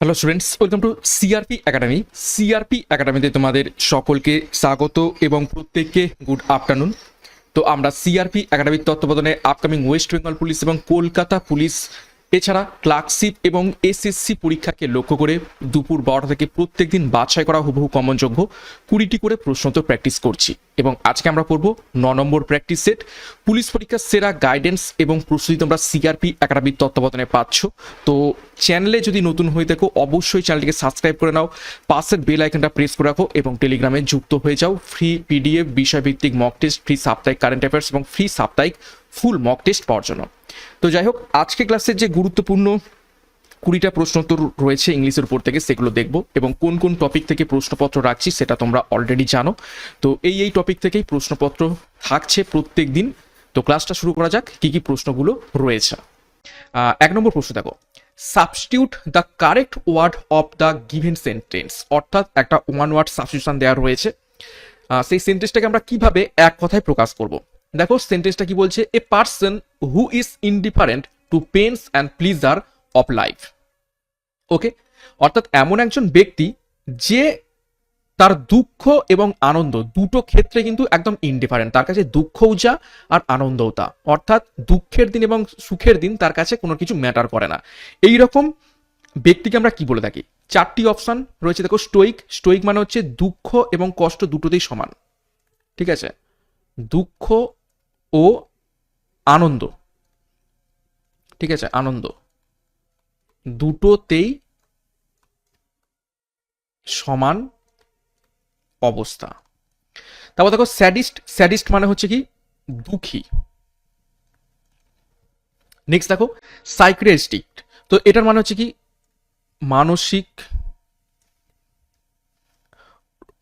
Hello students welcome to CRP academy CRP একাডেমিতে তোমাদের সকলকে স্বাগত এবং প্রত্যেককে গুড আফটারনুন তো আমরা সিআরপি একাডেমির তত্ত্বাবধানে আপকামিং ওয়েস্ট বেঙ্গল পুলিশ এবং কলকাতা পুলিশ এছাড়া ক্লার্কশিপ এবং এসএসসি পরীক্ষাকে লক্ষ্য করে দুপুর বারোটা থেকে প্রত্যেক দিন বাছাই করা হুবহু কমনযোগ্য কুড়িটি করে প্রশ্নোত্তর প্র্যাকটিস করছি। এবং আজকে আমরা পড়ব ন নম্বর প্র্যাকটিস সেট পুলিশ পরীক্ষার সেরা গাইডেন্স এবং প্রস্তুতি তোমরা সিআরপি একাডেমির তত্ত্বাবধানে পাচ্ছ। তো চ্যানেলে যদি নতুন হয়ে থাকো, অবশ্যই চ্যানেলটিকে সাবস্ক্রাইব করে নাও পাশের বেল আইকনটা প্রেস করে রাখো এবং টেলিগ্রামে যুক্ত হয়ে যাও। ফ্রি পিডিএফ বিষয়ভিত্তিক মক টেস্ট ফ্রি সাপ্তাহিক কারেন্ট অ্যাফেয়ার্স এবং ফ্রি সাপ্তাহিক ফুল মক টেস্ট পাওয়ার জন্য। তো যাই হোক আজকে ক্লাসের যে গুরুত্বপূর্ণ কুড়িটা প্রশ্ন প্রশ্নোত্তর রয়েছে ইংলিশের উপর থেকে, সেগুলো দেখব এবং কোন কোন টপিক থেকে প্রশ্নপত্র রাখছি সেটা তোমরা অলরেডি জানো। তো এই এই টপিক থেকেই প্রশ্নপত্র থাকছে প্রত্যেক দিন। তো ক্লাসটা শুরু করা যাক, কি কি প্রশ্নগুলো রয়েছে। এক নম্বর প্রশ্ন দেখো। Substitute the correct word of the given sentence অর্থাৎ একটা ওয়ান ওয়ার্ড সাবস্টিউশন দেওয়া রয়েছে। সেই সেন্টেন্সটাকে আমরা কীভাবে এক কথায় প্রকাশ করব? দেখো সেন্টেন্সটা কি বলছে? A person who is indifferent to pains and pleasure of life okay অর্থাৎ এমন একজন ব্যক্তি যে তার দুঃখ এবং আনন্দ দুটো ক্ষেত্রে কিন্তু একদম ইনডিফারেন্ট তার কাছে দুঃখও যা আর আনন্দও তা। অর্থাৎ দুঃখের দিন এবং সুখের দিন তার কাছে কোনো কিছু ম্যাটার করে না। এই রকম ব্যক্তিকে আমরা কি বলে থাকি? চারটি অপশন রয়েছে। দেখো স্টোইক স্টোইক মানে হচ্ছে দুঃখ এবং কষ্ট দুটোতেই সমান। ঠিক আছে? দুঃখ ও আনন্দ। ঠিক আছে, আনন্দ। দুটোতেই সমান অবস্থা। তারপর দেখো স্যাডিস্ট স্যাডিস্ট মানে হচ্ছে কি? দুঃখী। নেক্সট দেখো সাইক্রেস্টিক তো এটার মানে হচ্ছে কি? মানসিক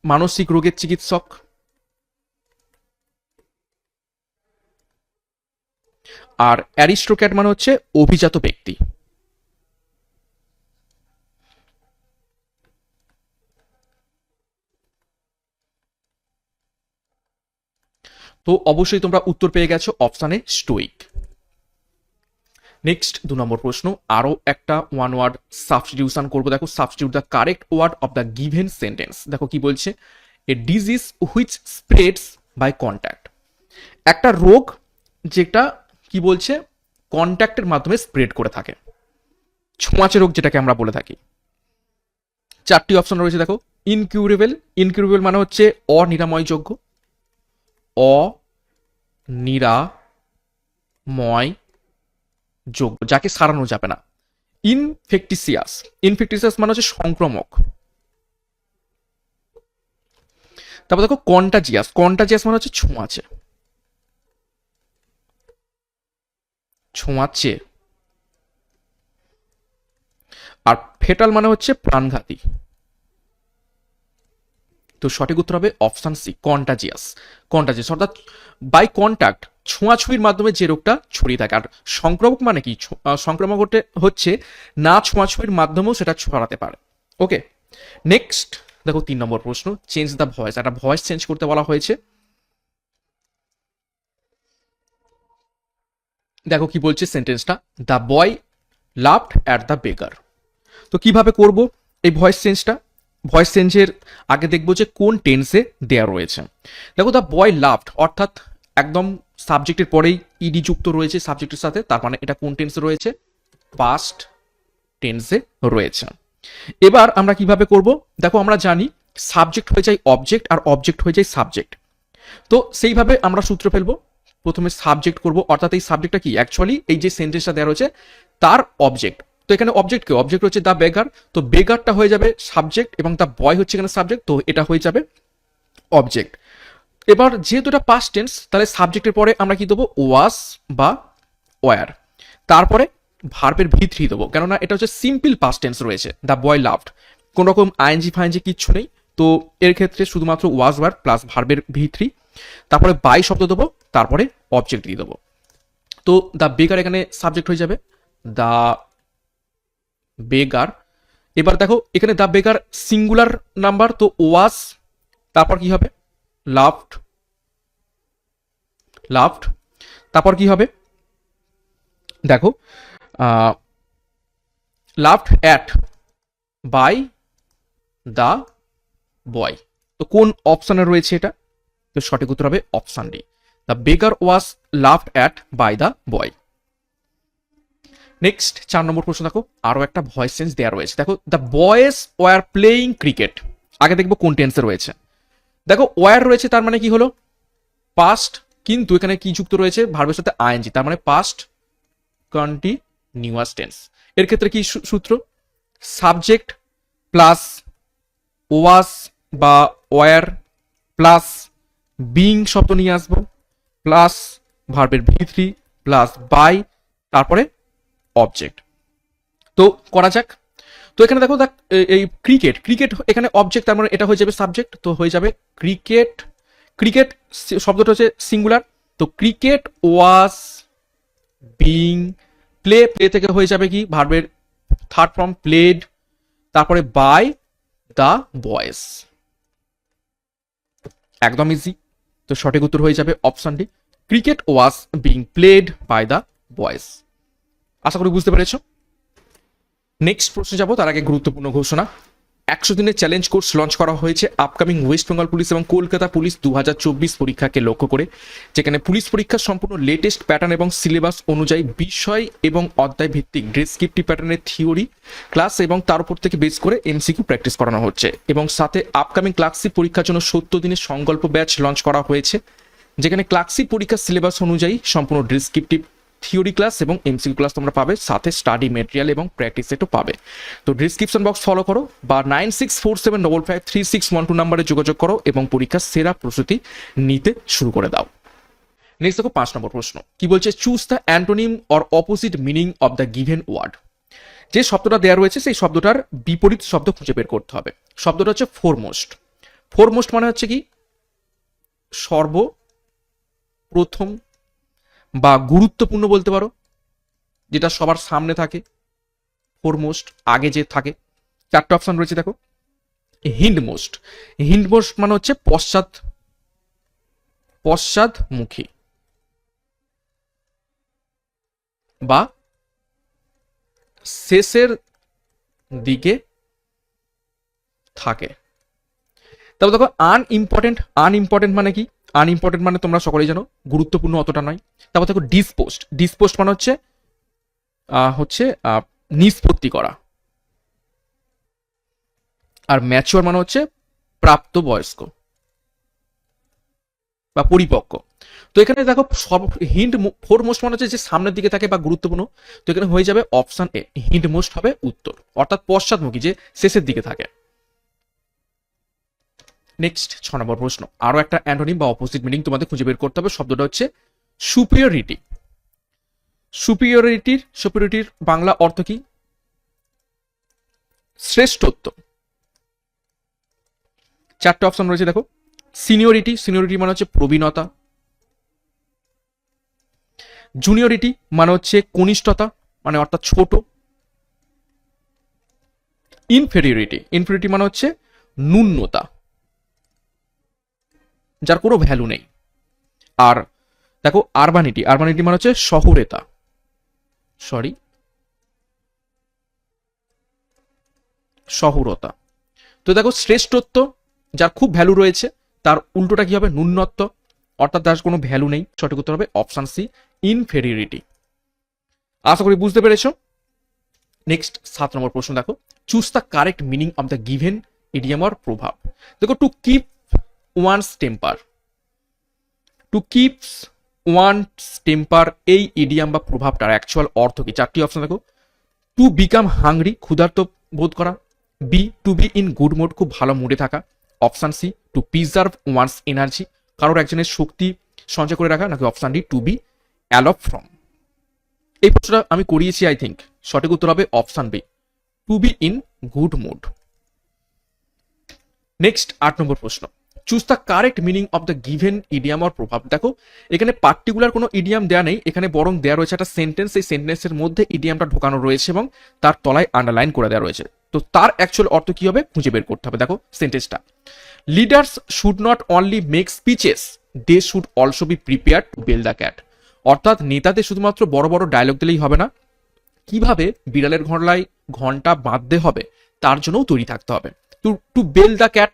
মানসিক রোগের চিকিৎসক। আর অ্যারিস্টোক্যাট মানে হচ্ছে অভিজাত ব্যক্তি। তো অবশ্যই তোমরা উত্তর পেয়ে গেছো অপশানে স্টোইক নেক্সট দু নম্বর প্রশ্ন, আরও একটা ওয়ান ওয়ার্ড সাবস্টিটিউশন করব। দেখো substitute the correct word of the given sentence দেখো কি বলছে? A disease which spreads by contact একটা রোগ যেটা কি বলছে? কন্ট্যাক্টের মাধ্যমে স্প্রেড করে থাকে। ছোঁয়াচে রোগ যেটাকে আমরা বলে থাকি। চারটি অপশন রয়েছে দেখো। ইনকিউরেবল ইনকিউরেবল মানে হচ্ছে অনিরাময়যোগ্য অনিরাময় যোগ্য যাকে সারানো যাবে না। ইনফেকটিসিয়াস ইনফেকটিসিয়াস মানে হচ্ছে সংক্রমক। তারপর দেখো কন্টাজিয়াস কন্টাজিয়াস মানে হচ্ছে ছোঁয়াচে। ছোঁয়াচে আর ফেটাল মানে হচ্ছে প্রাণঘাতী। তো সঠিক উত্তর হবে অপশান সি, কন্টাজিয়াস। কন্টাজিয়াস, অর্থাৎ বাই কন্ট্যাক্ট ছোঁয়াছুঁয়ির মাধ্যমে যে রোগটা ছড়িয়ে থাকে। আর সংক্রমক মানে কি? সংক্রমক হচ্ছে না ছোঁয়াছুঁয়ির মাধ্যমেও সেটা ছড়াতে পারে। ওকে নেক্সট দেখো তিন নম্বর প্রশ্ন চেঞ্জ দ্য ভয়েস একটা ভয়েস চেঞ্জ করতে বলা হয়েছে। দেখো কি বলছে সেন্টেন্সটা the boy laughed at the beggar তো কীভাবে করব এই ভয়েস চেঞ্জটা ভয়েস চেঞ্জের আগে দেখব যে কোন টেন্সে দেয়া রয়েছে। দেখো দ্য বয় লাভড অর্থাৎ একদম সাবজেক্টের পরেই ইডি যুক্ত রয়েছে সাবজেক্টের সাথে, তার মানে এটা কোন টেন্সে রয়েছে? পাস্ট টেন্সে রয়েছে। এবার আমরা কীভাবে করব? দেখো, আমরা জানি সাবজেক্ট হয়ে যায় অবজেক্ট আর অবজেক্ট হয়ে যায় সাবজেক্ট তো সেইভাবে আমরা সূত্র ফেলব। প্রথমে সাবজেক্ট করব, অর্থাৎ এই সাবজেক্টটা কি? অ্যাকচুয়ালি এই যে সেন্টেন্সটা দেওয়া রয়েছে, তার অবজেক্ট তো এখানে অবজেক্ট কি? অবজেক্ট হচ্ছে দ্য বেগার তো বেগারটা হয়ে যাবে সাবজেক্ট এবং দ্য বয় হচ্ছে এখানে সাবজেক্ট তো এটা হয়ে যাবে অবজেক্ট এবার যেহেতু এটা পাস্ট টেন্স তাহলে সাবজেক্টের পরে আমরা কি দেবো? ওয়াস বা ওয়ার তারপরে ভার্বের ভি থ্রি দেবো, কেননা এটা হচ্ছে সিম্পল পাস্ট টেন্স রয়েছে দ্য বয় লাভড কোন রকম আইএনজি ফাইএনজি কিচ্ছু নেই, তো এর ক্ষেত্রে শুধুমাত্র ওয়াজ ওয়ার প্লাস ভার্বের ভি থ্রি তারপরে বাই শব্দ দেবো, তারপরে অবজেক্ট দিয়ে দেবো। তো দ্য বেগার এখানে সাবজেক্ট হয়ে যাবে। দ্য বেগার এবার দেখো, এখানে দ্য বেগার সিঙ্গুলার নাম্বার তো ওয়াজ তারপর কি হবে? লাভড লাভড তারপর কি হবে? দেখো laughed at by the boy তো কোন অপশানে রয়েছে এটা? তো সঠিক উত্তর হবে option D. The beggar was laughed at by the boy. Next চার নম্বর প্রশ্ন দেখো, আরও একটা ভয়েস চেঞ্জ দেওয়া রয়েছে। দেখো, the boys were playing cricket. আগে দেখব কোন টেন্সে রয়েছে। দেখো, ওয়ার রয়েছে তার মানে কি হলো? পাস্ট, কিন্তু এখানে কি যুক্ত রয়েছে? ভার্বের সাথে আইএনজি তার মানে পাস্ট কন্টিনিউয়াস টেন্স। এর ক্ষেত্রে কি সূত্র? সাবজেক্ট প্লাস ওয়াস বা ওয়ার প্লাস বিং শব্দ নিয়ে আসব প্লাস ভার্বের ভি থ্রি প্লাস বাই তারপরে অবজেক্ট তো করা যাক। তো এখানে দেখো দেখ এই ক্রিকেট ক্রিকেট এখানে অবজেক্ট তার মানে এটা হয়ে যাবে সাবজেক্ট তো হয়ে যাবে ক্রিকেট ক্রিকেট শব্দটা হচ্ছে সিঙ্গুলার তো cricket was being play play থেকে হয়ে যাবে কি? ভার্বের থার্ড ফর্ম প্লেড তারপরে বাই দ্য বয়েস একদম ইজি তো সঠিক উত্তর হয়ে যাবে অপশনটি cricket was being played by the boys আশা করি বুঝতে পেরেছ। নেক্সট প্রশ্নে যাব, তার আগে গুরুত্বপূর্ণ ঘোষণা। একশো দিনের চ্যালেঞ্জ কোর্স লঞ্চ করা হয়েছে। আপকামিং ওয়েস্ট বেঙ্গল পুলিশ এবং কলকাতা পুলিশ দু হাজার চব্বিশ পরীক্ষাকে লক্ষ্য করে, যেখানে পুলিশ পরীক্ষার সম্পূর্ণ লেটেস্ট প্যাটার্ন এবং সিলেবাস অনুযায়ী বিষয় এবং অধ্যায় ভিত্তিক ডেসক্রিপটিভ প্যাটার্নের থিওরি ক্লাস এবং তার উপর থেকে বেস করে এমসিকিউ প্র্যাকটিস করানো হচ্ছে। এবং সাথে আপকামিং ক্লাসিক পরীক্ষার জন্য সত্তর দিনের সংকল্প ব্যাচ লঞ্চ করা হয়েছে, যেখানে ক্লাসিক পরীক্ষার সিলেবাস অনুযায়ী সম্পূর্ণ ডেসক্রিপটিভ থিওরি ক্লাস এবং এমসিকিউ ক্লাস তোমরা পাবে, সাথে স্টাডি মেটেরিয়াল এবং প্র্যাকটিস সেটও পাবে। তো ডিসক্রিপশন বক্স ফলো করো বা nine six four seven double five three six one two নাম্বারে যোগাযোগ করো এবং পরীক্ষার সেরা প্রস্তুতি নিতে শুরু করে দাও। নেক্সট দেখো পাঁচ নম্বর প্রশ্ন। কি বলছে choose the antonym or opposite meaning of the given word যে শব্দটা দেওয়া রয়েছে, সেই শব্দটার বিপরীত শব্দ খুঁজে বের করতে হবে। শব্দটা হচ্ছে ফোরমোস্ট ফোরমোস্ট মানে হচ্ছে কি? সর্ব প্রথম বা গুরুত্বপূর্ণ বলতে পারো, যেটা সবার সামনে থাকে ফোরমোস্ট আগে যে থাকে। চারটে অপশন রয়েছে দেখো। হিন্ডমোস্ট হিন্ডমোস্ট মানে হচ্ছে পশ্চাৎ পশ্চাদমুখী বা শেষের দিকে থাকে। তারপর দেখো আনইম্পর্টেন্ট আনইম্পর্টেন্ট মানে কি? আনইম্পর্টেন্ট মানে তোমরা সকলেই জানো, গুরুত্বপূর্ণ অতটা নয়। তারপর দেখো ডিসপোস্ট ডিসপোস্ট মানে হচ্ছে হচ্ছে নিষ্পত্তি করা। আর ম্যাচিওর মানে হচ্ছে প্রাপ্ত বয়স্ক বা পরিপক্ক। তো এখানে দেখো সব হিন্ট ফোর মোস্ট মানে হচ্ছে যে সামনের দিকে থাকে বা গুরুত্বপূর্ণ। তো এখানে হয়ে যাবে অপশন এ হিন্ট মোস্ট হবে উত্তর। অর্থাৎ পশ্চাৎমুখী যে শেষের দিকে থাকে। নেক্সট ছ নম্বর প্রশ্ন। আরও একটা অ্যান্টোনিম বা অপোজিট মিনিং তোমাদের খুঁজে বের করতে হবে। শব্দটা হচ্ছে সুপিরিয়রিটি সুপিরিয়রিটির সুপিরিয়রিটির বাংলা অর্থ কি? শ্রেষ্ঠত্ব। চারটে অপশন রয়েছে, দেখো। সিনিয়রিটি সিনিয়রিটি মানে হচ্ছে প্রবীণতা। জুনিয়রিটি মানে হচ্ছে কনিষ্ঠতা মানে অর্থাৎ ছোট। ইনফেরিয়রিটি ইনফেরিয়রিটি মানে হচ্ছে ন্যূনতা। যার কোনো ভ্যালু নেই। আর দেখো আরবানিটি আরবানিটি মানে হচ্ছে শহরেতা। সরি শহরতা। তো দেখো, শ্রেষ্ঠত্ব, যার খুব ভ্যালু রয়েছে, তার উল্টোটা কি হবে? ন্যূনত্ব। অর্থাৎ তার কোনো ভ্যালু নেই। সঠিক উত্তর হবে অপশান সি ইনফেরিয়রিটি আশা করি বুঝতে পেরেছ? নেক্সট সাত নম্বর প্রশ্ন দেখো। Choose the correct meaning of the given idiom or proverb. দেখো to keep one's temper to keeps one's temper এই ইডিয়াম বা প্রভাবটার অ্যাকচুয়াল অর্থ কি? চারটি অপশন দেখো। টু বিকাম হাংরি ক্ষুধার্ত বোধ করা। B to be in good mood খুব ভালো মুডে থাকা। Option C to preserve one's energy কারোর একজনের শক্তি সঞ্চয় করে রাখা, নাকি option D to be aloof from এই প্রশ্নটা আমি করিয়েছি আই থিঙ্ক সঠিক উত্তর হবে option B to be in good mood next আট নম্বর প্রশ্ন। Choose the correct meaning of the given idiom or proverb দেখো, এখানে পার্টিকুলার কোনো ইডিয়াম দেওয়া নেই, এখানে বরং দেওয়া রয়েছে একটা সেন্টেন্স এই সেন্টেন্সের মধ্যে ইডিয়ামটা ঢোকানো রয়েছে এবং তার তলায় আন্ডারলাইন করে দেওয়া রয়েছে। তো তার অ্যাকচুয়াল অর্থ কি হবে? খুঁজে বের করতে হবে। দেখো সেন্টেন্সটা leaders should not only make speeches they should also be prepare to bell the cat অর্থাৎ নেতাদের শুধুমাত্র বড় বড় ডায়লগ দিলেই হবে না। কীভাবে বিড়ালের ঘরলায় ঘণ্টা বাঁধতে হবে, তার জন্যও তৈরি থাকতে হবে। To to bell the cat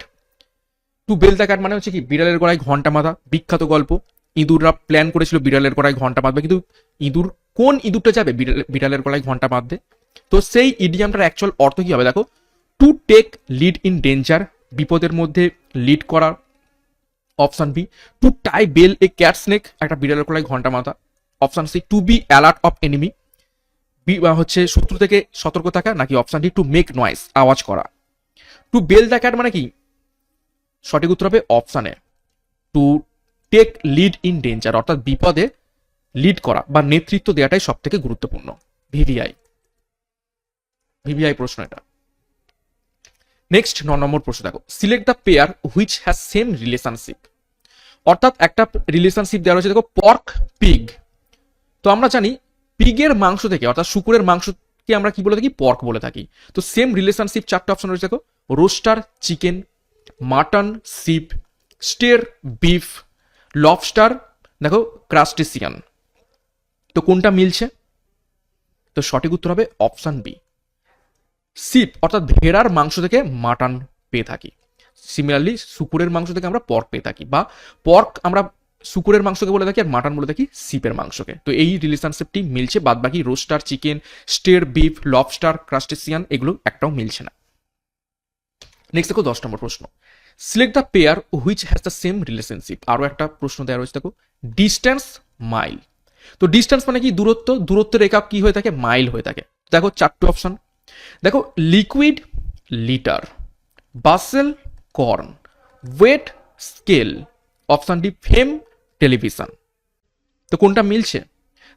to bell the cat মানে হচ্ছে কি, বিড়ালের গলায় ঘণ্টা মাথা বিখ্যাত গল্প। ইঁদুররা প্ল্যান করেছিল বিড়ালের গলায় ঘণ্টা বাঁধবে, কিন্তু ইঁদুর কোন ইঁদুরটা যাবে? বিড়াল- বিড়ালের গলায় ঘণ্টা বাঁধবে তো সেই ইডিয়ামটার অ্যাকচুয়াল অর্থ কি হবে? দেখো to take lead in danger বিপদের মধ্যে লিড করা option B to tie bell a cat snake একটা বিড়ালের গলায় ঘণ্টা মাথা option C to be alert of enemy be হচ্ছে শত্রু থেকে সতর্ক থাকা, নাকি option D to make noise আওয়াজ করা। টু বেল দ্য ক্যাট মানে কি? সঠিক উত্তর হবে অপশানে to take lead in danger অর্থাৎ বিপদে লিড করা বা নেতৃত্ব দেওয়াটাই সব থেকে গুরুত্বপূর্ণ ভিভিআই ভিভিআই প্রশ্ন এটা। নেক্সট ন নম্বর প্রশ্ন দেখো। Select the pair which has same relationship অর্থাৎ একটা রিলেশনশিপ দেওয়া রয়েছে, দেখো পর্ক পিগ তো আমরা জানি পিগের মাংস থেকে, অর্থাৎ শুকুরের মাংসকে আমরা কি বলে থাকি? পর্ক বলে থাকি। তো সেম রিলেশনশিপ চারটে অপশন রয়েছে, দেখো। Rooster chicken mutton, sheep, steer, beef, lobster, দেখো, ক্রাস্টেসিয়ান। তো কোনটা মিলছে? তো সঠিক উত্তর হবে অপশান বি। সিপ, অর্থাৎ ভেড়ার মাংস থেকে মাটন পেয়ে থাকি। সিমিলারলি শুকুরের মাংস থেকে আমরা পর্ক পেয়ে থাকি, বা পর্ক আমরা শুকুরের মাংসকে বলে থাকি আর মাটন বলে থাকি সিপের মাংসকে। তো এই রিলেশনশিপটি মিলছে বাদ বাকি rooster chicken steer beef lobster crustacean এগুলো একটাও মিলছে না। নেক্সট দেখো দশ নম্বর প্রশ্ন। Select the pair which has the same relationship আরও একটা প্রশ্ন দেওয়া রয়েছে দেখো। ডিস্টেন্স মাইল তো ডিস্টেন্স মানে কি? দূরত্ব। দূরত্বের একক কি হয়ে থাকে? মাইল হয়ে থাকে। দেখো চারটে অপশন দেখো liquid litre bushel corn weight scale option D fame television তো কোনটা মিলছে?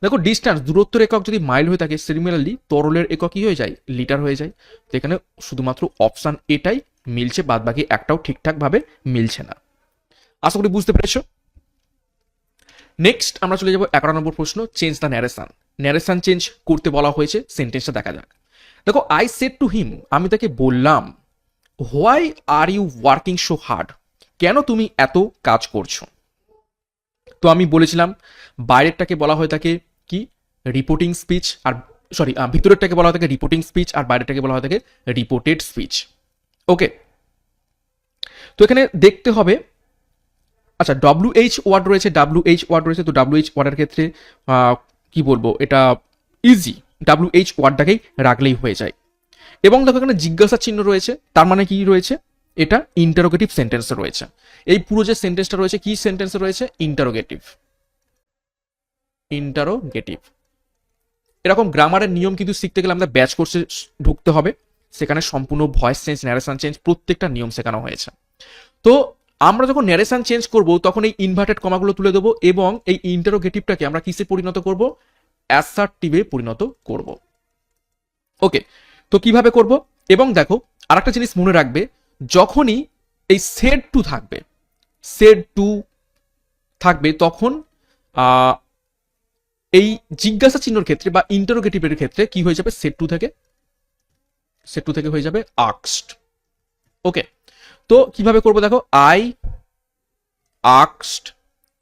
দেখো ডিস্টেন্স দূরত্বের একক যদি মাইল হয়ে থাকে সিমিলারলি তরলের একক কি হয়ে যায়? লিটার হয়ে যায়। তো এখানে শুধুমাত্র অপশান এটাই মিলছে বাদ বাকি একটাও ঠিকঠাকভাবে মিলছে না। আশা করি বুঝতে পেরেছ? নেক্সট আমরা চলে যাব এগারো নম্বর প্রশ্ন change the narration narration change করতে বলা হয়েছে সেন্টেন্সটা দেখা যাক। দেখো আই সেড টু হিম আমি তাকে বললাম why are you working so hard কেন তুমি এত কাজ করছ? তো আমি বলেছিলাম, বাইরেরটাকে বলা হয়ে থাকে কি? রিপোর্টিং স্পিচ আর সরি ভিতরেরটাকে বলা হয়ে থাকে রিপোর্টিং স্পিচ আর বাইরেরটাকে বলা হয়ে থাকে রিপোর্টেড স্পিচ ওকে। তো এখানে দেখতে হবে আচ্ছা ডাব্লিউ এইচ ওয়ার্ড রয়েছে ডাব্লিউ এইচ ওয়ার্ড রয়েছে, তো ডাব্লিউ এইচ ওয়ার্ডের ক্ষেত্রে কি বলব, এটা ইজি ডাব্লিউ এইচ ওয়ার্ডটাকেই রাখলেই হয়ে যায়। এবং দেখো এখানে জিজ্ঞাসা চিহ্ন রয়েছে, তার মানে কি রয়েছে? এটা ইন্টারোগেটিভ সেন্টেন্স রয়েছে। এই পুরো যে সেন্টেন্সটা রয়েছে, কি সেন্টেন্স রয়েছে? ইন্টারোগেটিভ ইন্টারোগেটিভ এরকম গ্রামারের নিয়ম কিন্তু শিখতে গেলে আমাদের ব্যাচ কোর্সে ঢুকতে হবে। সেখানে সম্পূর্ণ ভয়েস চেঞ্জ ন্যারেশন চেঞ্জ প্রত্যেকটা নিয়ম শেখানো হয়েছে। তো আমরা যখন ন্যারেশন চেঞ্জ করব, তখন এই ইনভার্টেড কমাগুলো তুলে দেবো এবং এই ইন্টারোগেটিভটাকে আমরা কিসে পরিণত করব? অ্যাসার্টিভে পরিণত করব। ওকে তো কীভাবে করব? এবং দেখো, আরেকটা জিনিস মনে রাখবে, যখনই এই সেড টু থাকবে সেড টু থাকবে, তখন এই জিজ্ঞাসা চিহ্নর ক্ষেত্রে বা ইন্টারোগেটিভের ক্ষেত্রে কি হয়ে যাবে? সেট টু থেকে সেট টু থেকে হয়ে যাবে আক্সড ওকে তো কীভাবে করব দেখো? আই আক্সড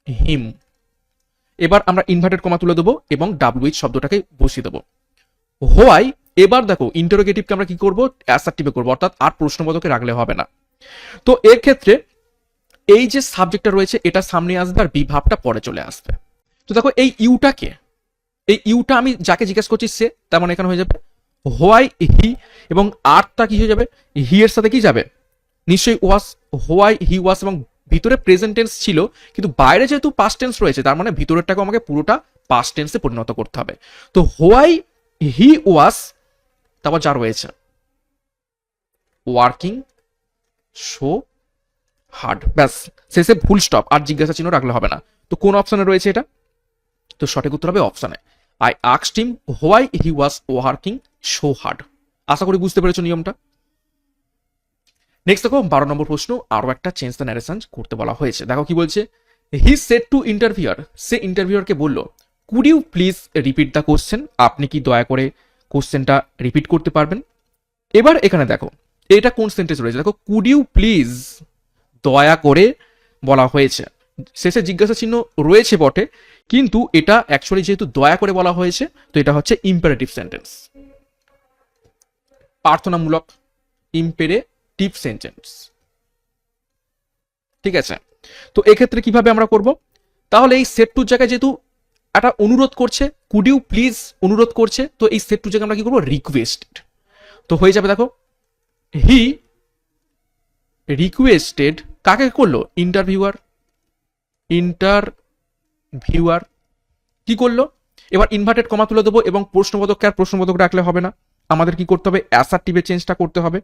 হিম এবার আমরা ইনভার্টেড কমা তুলে দেবো এবং ডাব্লিউইচ শব্দটাকে বসিয়ে দেবো। হোয়াই এবার দেখো ইন্টারোগেটিভকে আমরা কি করব? অ্যাসার্টিভে করব, অর্থাৎ আর প্রশ্নবোধকে রাখলে হবে না। তো এর ক্ষেত্রে এই যে সাবজেক্টটা রয়েছে, এটা সামনে আসবে আর বিভাবটা পরে চলে আসবে। তো দেখো, এই ইউটাকে এই ইউটা আমি যাকে জিজ্ঞেস করছি, সে, তার মানে এখানে হয়ে যাবে হোয়াই হি এবং আর্টটা কি হয়ে যাবে? হি এর সাথে কি যাবে? নিশ্চয়ই ওয়াস, হোয়াই হি, ওয়াস এবং ভিতরে প্রেজেন্ট টেন্স ছিল, কিন্তু বাইরে যেহেতু পাস্ট টেন্স রয়েছে, তার মানে ভিতরেরটাকে আমাকে পুরোটা পাস্ট টেন্সে পরিণত করতে হবে। তো হোয়াই হি, ওয়াস, তারপর যা রয়েছে। ওয়ার্কিং, শো, হার্ড, ব্যাস, শেষে ফুল স্টপ, আর জিজ্ঞাসা চিহ্ন রাখলে হবে না। তো কোন অপশনে রয়েছে এটা? তো সঠিক উত্তর হবে অপশনে I আক্সড him why he was working so hard আশা করি বুঝতে পেরেছ নিয়মটা। নেক্সট দেখো, বারো নম্বর প্রশ্ন, আরও একটা চেঞ্জ দ্য ন্যারেশন করতে বলা হয়েছে। দেখো কি বলছে হি সেট টু ইন্টারভিউয়ার সে ইন্টারভিউয়ারকে বলল could you please repeat the question আপনি কি দয়া করে কোশ্চেনটা রিপিট করতে পারবেন? এবার এখানে দেখো, এটা কোন সেন্টেন্স রয়েছে? দেখো কুড ইউ প্লিজ দয়া করে বলা হয়েছে। শেষে জিজ্ঞাসা চিহ্ন রয়েছে বটে, কিন্তু এটা অ্যাকচুয়ালি যেহেতু দয়া করে বলা হয়েছে, তো এটা হচ্ছে ইম্পারেটিভ সেন্টেন্স প্রার্থনামূলক ইম্পেরেটিভ সেন্টেন্স। ঠিক আছে? তো এক্ষেত্রে কীভাবে আমরা করব? তাহলে এই সেট টুর জায়গায় যেহেতু একটা অনুরোধ করছে কুড ইউ প্লিজ অনুরোধ করছে, তো এই সেট টু জায়গায় আমরা কি করব? রিকোয়েস্টেড তো হয়ে যাবে দেখো হি রিকোয়েস্টেড কাকে করল? ইন্টারভিউয়ার ইন্টারভিউয়ার কি করল? এবার ইনভার্টেড কমা তুলে দেবো এবং প্রশ্নবোধককে আর প্রশ্নবোধক রাখলে হবে না। আমাদের কি করতে হবে? অ্যাসার্টিভে চেঞ্জটা করতে হবে।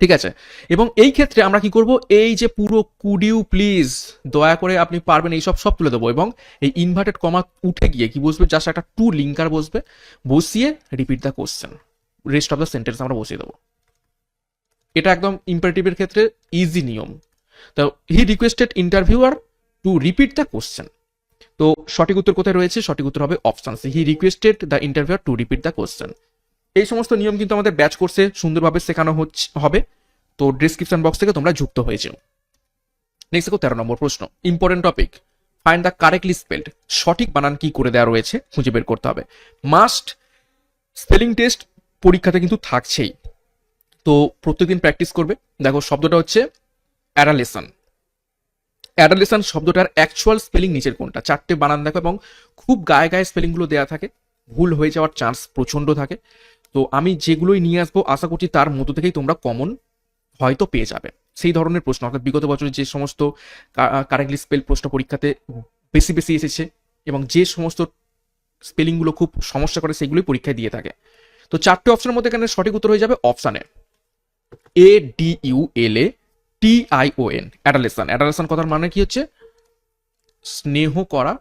ঠিক আছে? এবং এই ক্ষেত্রে আমরা কি করব? এই যে পুরো কুডিউ প্লিজ দয়া করে আপনি পারবেন এইসব সব তুলে দেবো এবং এই ইনভার্টেড কমা উঠে গিয়ে কি বসবে? জাস্ট একটা টু লিঙ্কার বসবে। বসিয়ে repeat the question rest of the sentence আমরা বসিয়ে দেবো। এটা একদম ইম্পারেটিভের ক্ষেত্রে ইজি নিয়ম। তো he requested interviewer to repeat the question তো সঠিক উত্তর কোথায় রয়েছে? সঠিক উত্তর হবে option he requested the interviewer to repeat the question এই সমস্ত নিয়ম কিন্তু আমাদের ব্যাচ কোর্সে সুন্দরভাবে শেখানো হবে। তো ডিসক্রিপশন বক্স থেকে তোমরা যুক্ত হয়েছে নেক্সট দেখো, তেরো নম্বর প্রশ্ন। Important topic find the correctly spelled সঠিক বানান কি করে দেওয়া রয়েছে, খুঁজে বের করতে হবে। মাস্ট স্পেলিং টেস্ট পরীক্ষাতে কিন্তু থাকছেই। তো প্রত্যেকদিন প্র্যাকটিস করবে। দেখো, শব্দটা হচ্ছে অ্যাডালেসন অ্যাডালেসন শব্দটার অ্যাকচুয়াল স্পেলিং নিচের কোনটা? চারটে বানান দেখো এবং খুব গায়ে গায়ে স্পেলিংগুলো দেওয়া থাকে। ভুল হয়ে যাওয়ার চান্স প্রচণ্ড থাকে। তো আমি যেগুলোই নিয়ে আসব, আশা করছি তার মধ্য থেকেই তোমরা কমন হয়তো পেয়ে যাবে। সেই ধরনের প্রশ্ন। অর্থাৎ বিগত বছরে যে সমস্ত কারেক্টলি স্পেল প্রশ্ন পরীক্ষাতে বেশি বেশি এসেছে এবং যে সমস্ত স্পেলিংগুলো খুব সমস্যা করে সেগুলোই পরীক্ষায় দিয়ে থাকে। তো চারটে অপশনের মধ্যে এখানে সঠিক উত্তর হয়ে যাবে অপশানে A D U L A T I O N adulation adulation কথার মানে কি হচ্ছে? স্নেহ করা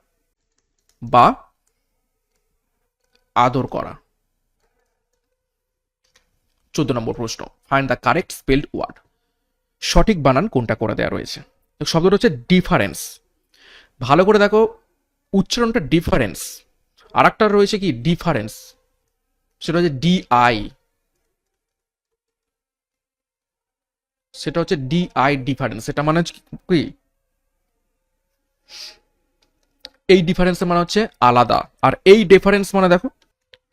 বা আদর করা। চোদ্দ নম্বর প্রশ্ন find the correct spelled word সঠিক বানান কোনটা করে দেওয়া রয়েছে? তো শব্দটা হচ্ছে ডিফারেন্স ভালো করে দেখো, উচ্চারণটা ডিফারেন্স আর একটা রয়েছে কি? ডিফারেন্স সেটা হচ্ছে ডিআই সেটা হচ্ছে ডিআই ডিফারেন্স সেটা মানে হচ্ছে কি? এই ডিফারেন্সের মানে হচ্ছে আলাদা। আর এই ডিফারেন্স মানে দেখো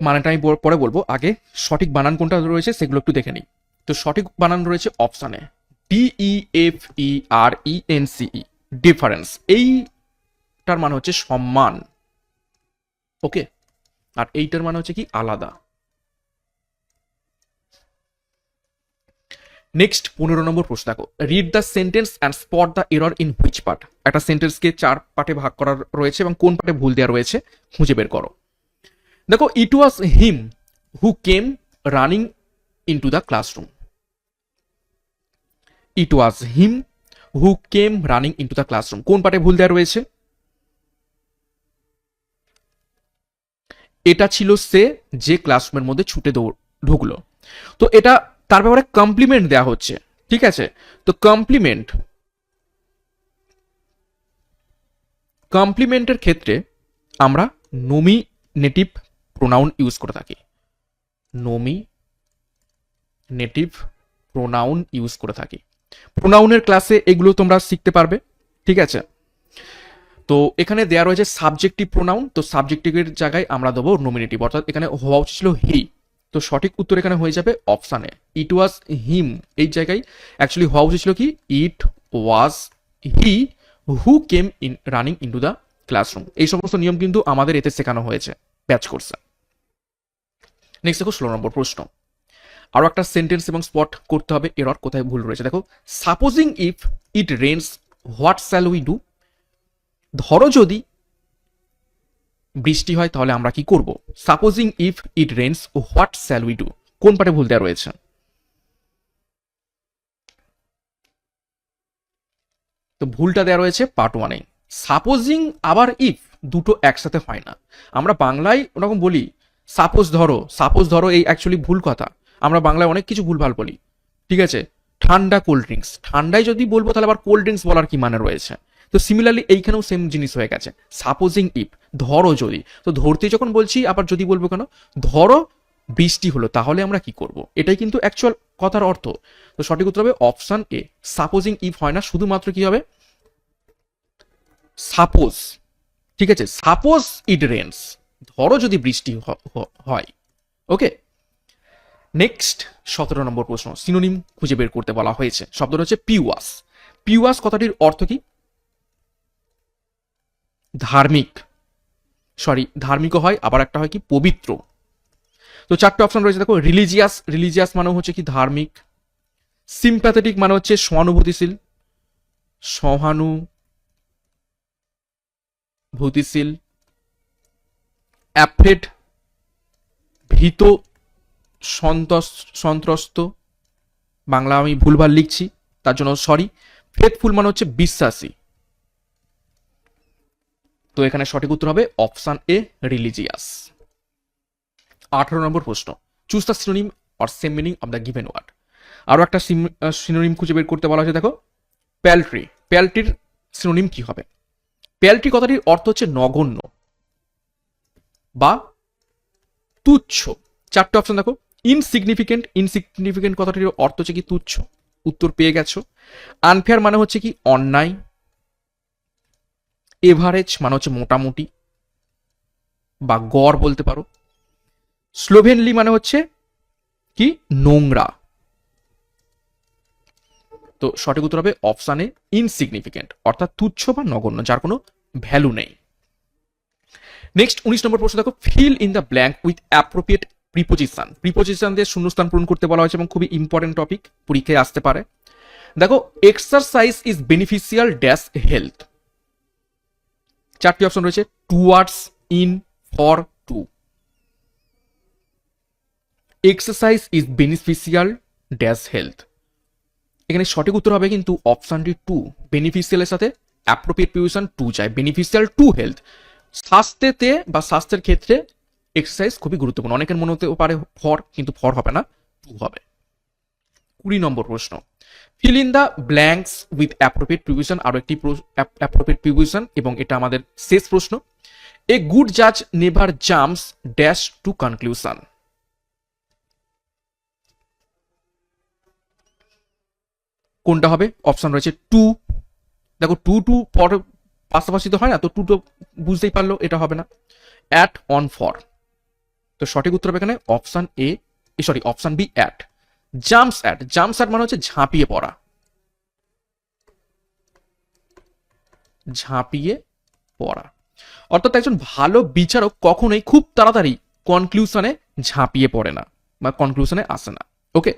মানেটা আমি পরে বলব। আগে সঠিক বানান কোনটা রয়েছে সেগুলো একটু দেখে নিই। তো সঠিক বানান রয়েছে অপশানে। D E F E R E N C E difference এইটার মানে হচ্ছে সম্মান। ওকে? আর এইটার মানে হচ্ছে কি? আলাদা। নেক্সট পনেরো নম্বর প্রশ্ন দেখো। Read the sentence and spot the error in which part একটা সেন্টেন্সকে চার পার্টে ভাগ করা রয়েছে এবং কোন পার্টে ভুল দেওয়া রয়েছে, খুঁজে বের করো। দেখো it was him who came running into the classroom it was him who came running into the classroom কোন পার্টে ভুল দেওয়া রয়েছে? এটা ছিল সে যে ক্লাসরুমের মধ্যে ছুটে দৌড়, ঢুকলো। তো এটা, তার ব্যাপারে কমপ্লিমেন্ট দেওয়া হচ্ছে, ঠিক আছে? তো কমপ্লিমেন্ট কমপ্লিমেন্টের ক্ষেত্রে আমরা নোমিনেটিভ প্রোনাউন ইউজ করে থাকি। নোমি নেটিভ প্রোনাউন ইউজ করে থাকি। প্রোনাউনের ক্লাসে এগুলো তোমরা শিখতে পারবে, ঠিক আছে? তো এখানে দেওয়া রয়েছে সাবজেক্টিভ প্রোনাউন তো সাবজেক্টিভের জায়গায় আমরা দেবো নমিনেটিভ অর্থাৎ এখানে হওয়া উচিত ছিল হি তো সঠিক উত্তর এখানে হয়ে যাবে অপশানে ইট ওয়াজ হিম এই জায়গায় অ্যাকচুয়ালি হওয়া উচিত ছিল কি? It was he who came in running into the classroom এই সমস্ত নিয়ম কিন্তু আমাদের এতে শেখানো হয়েছে ব্যাচ কোর্সে নেক্সট দেখো, ষোলো নম্বর প্রশ্ন। আরও একটা সেন্টেন্স এবং স্পট করতে হবে এরর কোথায় ভুল রয়েছে। দেখো supposing if it rains what shall we do ধরো যদি বৃষ্টি হয়, তাহলে আমরা কি করব? Supposing if it rains what shall we do কোন পাটে ভুল দেওয়া রয়েছে? তো ভুলটা দেওয়া রয়েছে পার্ট ওয়ানে সাপোজিং আবার ইফ দুটো একসাথে হয় না। আমরা বাংলায় ওরকম বলি সাপোজ ধরো সাপোজ ধরো এই অ্যাকচুয়ালি ভুল কথা। আমরা বাংলায় অনেক কিছু ভুলভাল বলি। ঠিক আছে? ঠান্ডা কোল্ড ড্রিঙ্কস ঠান্ডায় যদি বলব তাহলে আবার কোল্ড ড্রিঙ্কস বলার কি মানে রয়েছে? তো সিমিলারলি এইখানেও সেম জিনিস হয়ে গেছে। সাপোজিং ইফ ধরো যদি। তো ধরতে যখন বলছি, আবার যদি বলব কেন? ধরো বৃষ্টি হলো, তাহলে আমরা কি করব? এটাই কিন্তু অ্যাকচুয়াল কথার অর্থ। তো সঠিক উত্তর হবে অপশান এ সাপোজিং ইফ হয় না, শুধুমাত্র কি হবে? সাপোজ ঠিক আছে? সাপোজ ইট রেন্স ধরো যদি বৃষ্টি হয়। ওকে নেক্সট সতেরো নম্বর প্রশ্ন। সিনোনিম খুঁজে বের করতে বলা হয়েছে। শব্দটা হচ্ছে পিওয়াস পিওয়াস কথাটির অর্থ কি? ধার্মিক। সরি ধার্মিকও হয়, আবার একটা হয় কি? পবিত্র। তো চারটে অপশন রয়েছে। দেখো রিলিজিয়াস রিলিজিয়াস মানে হচ্ছে কি ধার্মিক? সিম্প্যাথেটিক মানে হচ্ছে সহানুভূতিশীল। সহানুভূতিশীল। অ্যাফ্রেড ভীত সন্ত্রস্ত, বাংলা আমি ভুলভাল লিখছি, তার জন্য সরি ফেথফুল মানে হচ্ছে বিশ্বাসী। তো এখানে সঠিক উত্তর হবে অপশান এ রিলিজিয়াস আঠারো নম্বর প্রশ্ন choose the synonym or same meaning of the given word আরও একটা সিনোনিম খুঁজে বের করতে বলা হয়েছে, দেখো প্যালট্রি প্যালট্রির সিনোনিম কি হবে? প্যালট্রি কথাটির অর্থ হচ্ছে নগণ্য। বা তুচ্ছ। চারটে অপশন দেখো। ইনসিগনিফিকেন্ট ইনসিগনিফিকেন্ট কথাটির অর্থ হচ্ছে কি তুচ্ছ। উত্তর পেয়ে গেছো। আনফেয়ার মানে হচ্ছে কি অন্যায়। এভারেজ মানে হচ্ছে মোটামুটি। বা গড় বলতে পারো। স্লোভেনলি মানে হচ্ছে কি নোংরা। তো সঠিক উত্তর হবে অপশানে ইনসিগনিফিকেন্ট অর্থাৎ তুচ্ছ বা নগণ্য, যার কোনো ভ্যালু নেই। নেক্সট উনিশ নম্বর প্রশ্ন দেখো fill in the blank with appropriate preposition preposition দিয়ে শূন্যস্থান পূরণ করতে বলা হয়েছে এবং খুবই ইম্পর্টেন্ট টপিক পরীক্ষায় আসতে পারে। দেখো exercise is beneficial dash health চারটি অপশন রয়েছে towards in for to exercise is beneficial dash health এখানে সঠিক উত্তর হবে কিন্তু অপশনটি টু বেনিফিশিয়ালের সাথে অ্যাপ্রোপ্রিয়েট পিউশন টু চাই বেনিফিশিয়াল টু হেলথ স্বাস্থ্যেতে বা স্বাস্থ্যের ক্ষেত্রে এক্সারসাইজ খুবই গুরুত্বপূর্ণ। অনেকের মনে হতে পারে ফর, কিন্তু ফর হবে না, টু হবে। কুড়ি নম্বর প্রশ্ন। Fill in the blanks with appropriate preposition আরও একটি অ্যাপ্রোপ্রিয়েট প্রিভিশন এবং এটা আমাদের শেষ প্রশ্ন। এ গুড জাজ never jumps dash to conclusion কোনটা হবে? অপশন রয়েছে টু দেখো টু টু পর পাশাপাশি তো হয় না, তো টু বুঝতেই পারল এটা হবে না। অ্যাট অন ফর তো সঠিক উত্তর হবে এখানে option A sorry option B at jumps at jumps at মানে হচ্ছে ঝাঁপিয়ে পড়া। ঝাঁপিয়ে পড়া। অর্থাৎ একজন ভালো বিচারক কখনোই খুব তাড়াতাড়ি কনক্লুশনে ঝাঁপিয়ে পড়ে না, বা কনক্লুশনে আসে না। ওকে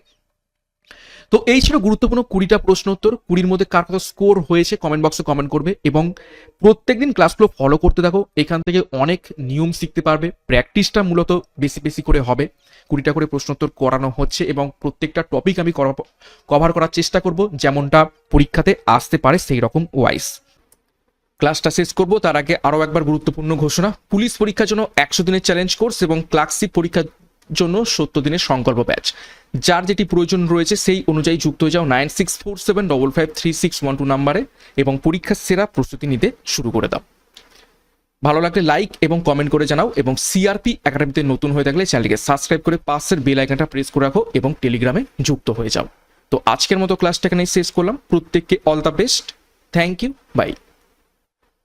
তো এই ছিল গুরুত্বপূর্ণ কুড়িটা প্রশ্ন উত্তর। কুড়ির মধ্যে কার কত স্কোর হয়েছে কমেন্ট বক্সে কমেন্ট করবে এবং প্রত্যেকদিন ক্লাসগুলো ফলো করতে থাকো। এখান থেকে অনেক নিয়ম শিখতে পারবে। প্র্যাকটিসটা মূলত বেশি বেশি করে হবে। কুড়িটা করে প্রশ্নোত্তর করানো হচ্ছে এবং প্রত্যেকটা টপিক আমি কভার করার চেষ্টা করব যেমনটা পরীক্ষাতে আসতে পারে সেই রকম ওয়াইজ ক্লাসটা শেষ করব। তার আগে আরও একবার গুরুত্বপূর্ণ ঘোষণা। পুলিশ পরীক্ষার জন্য একশো দিনের চ্যালেঞ্জ কোর্স এবং ক্লার্কশিপ পরীক্ষার জন্য সত্তর দিনের সংকল্প ব্যাচ যার যেটি প্রয়োজন রয়েছে সেই অনুযায়ী যুক্ত হয়ে যাও nine six four seven double five three six one two নাম্বারে এবং পরীক্ষার সেরা প্রস্তুতি নিতে শুরু করে দাও। ভালো লাগলে লাইক এবং কমেন্ট করে জানাও এবং সিআরপি একাডেমিতে নতুন হয়ে থাকলে চ্যানেলকে সাবস্ক্রাইব করে পাশের বেল আইকনটা প্রেস করে রাখো এবং টেলিগ্রামে যুক্ত হয়ে যাও। তো আজকের মতো ক্লাসটা এখানেই শেষ করলাম। প্রত্যেককে all the best thank you bye